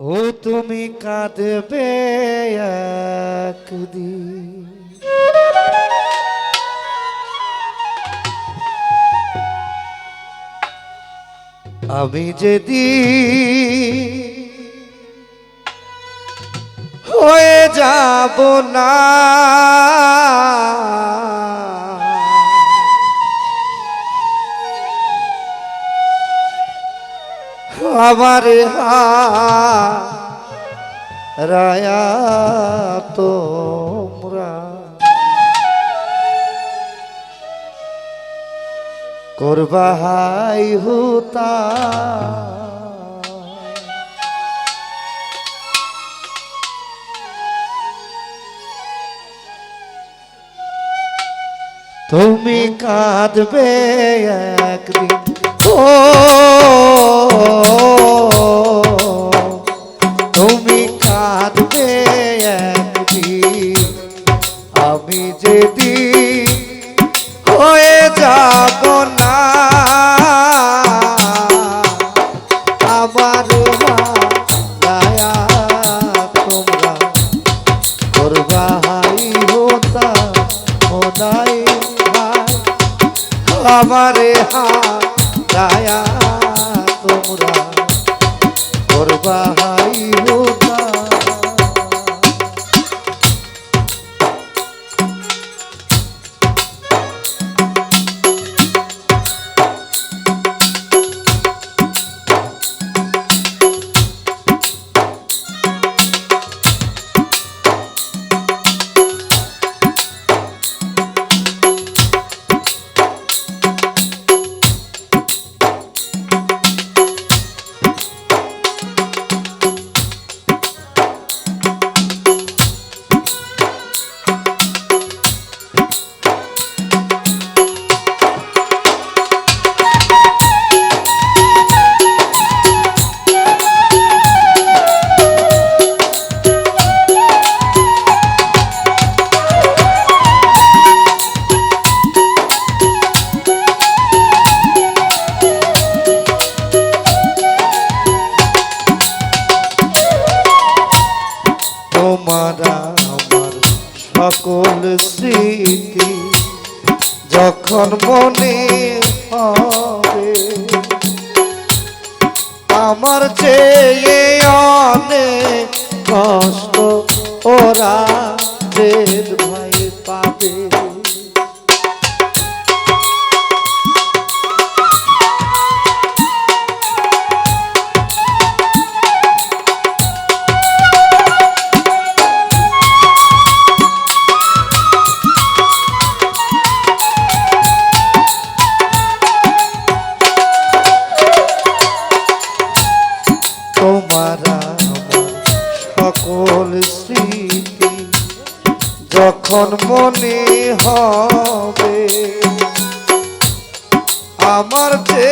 ও তুমি কাঁদবে একদিন। আমি যদি হয়ে যাব না আমার রায়া তোমরা। করবা হাই হুতা। তুমি কাঁদবে একদিন। তুমি কাঁদবে একদিন, আমি হয়ে যাব না। আমার দয়া তোমরা করবা হাই হোতা হোদাই আমারে হা দয়া তোমরা করবা সকল স্মৃতি যখন মনে হবে আমার চেয়ে অনেক কষ্ট ওরা ভাই পাবে।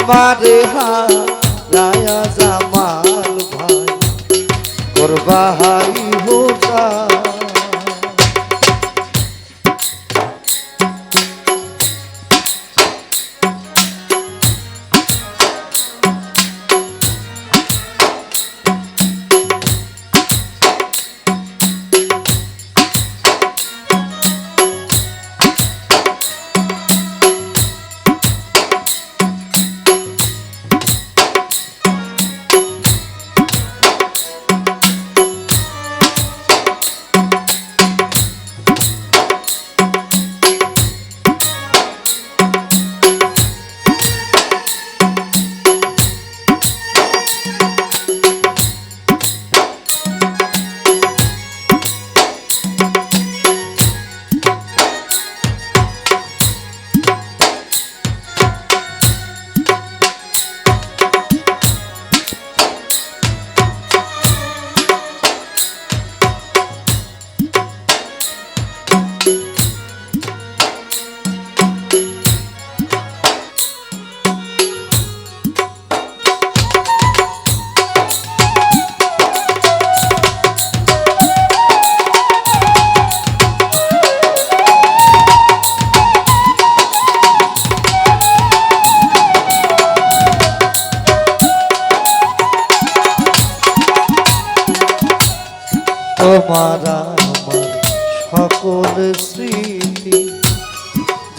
আমার হায়া জামাল ভাই। করবা হোতা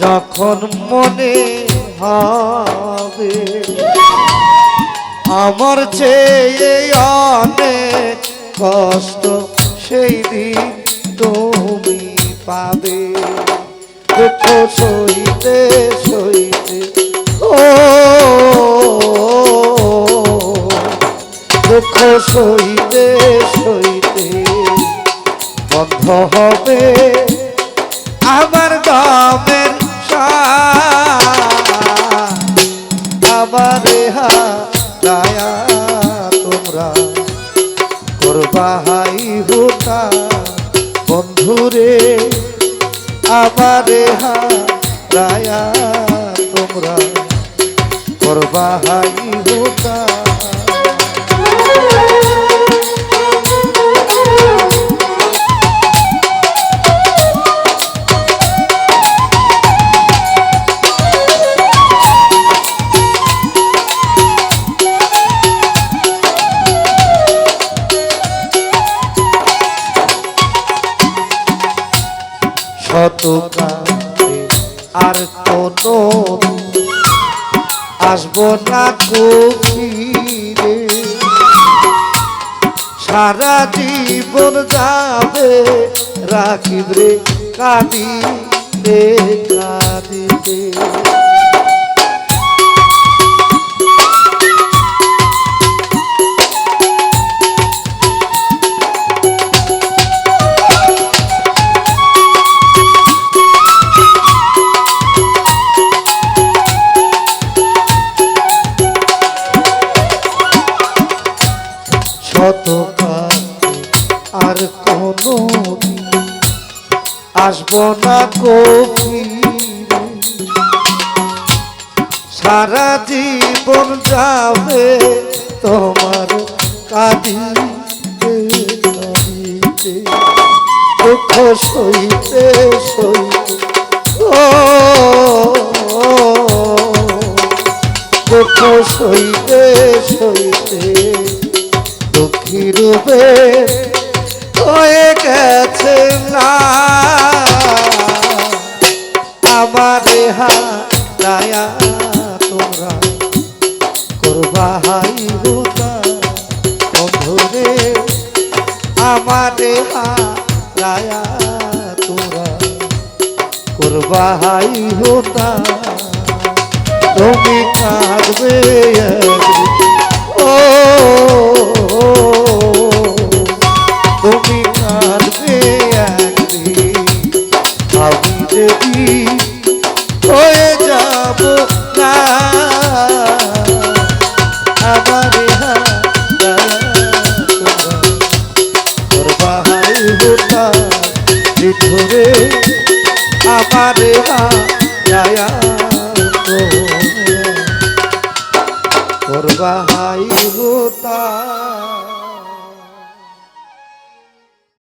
যখন মনে হবে আমার চেয়ে অনেক কষ্ট সেই দিন তুমি পাবে। দুঃখ সইতে সইতে, ও দুঃখ সইতে আমার দয়া তোমরা। করবাহাই হুতা বন্ধুরে আমার দয়া তোমরা। করবাহাই হুতা যাবে রাখিব রে কাঁদিতে কাঁদিতে। সারা জীবন যাবে তোমার কাঁদিতে কাঁদিতে, দুঃখ সইতে সইতে। ও, দুঃখ সইতে সইতে, দুঃখী রূপে হয়ে গেছে না। আমার হায়া তোমরা করবা হাই হুতা বন্ধুরে আমার হায়া তোমরা করবা হুতা তুমি কাঁদবে ও ধরে আমার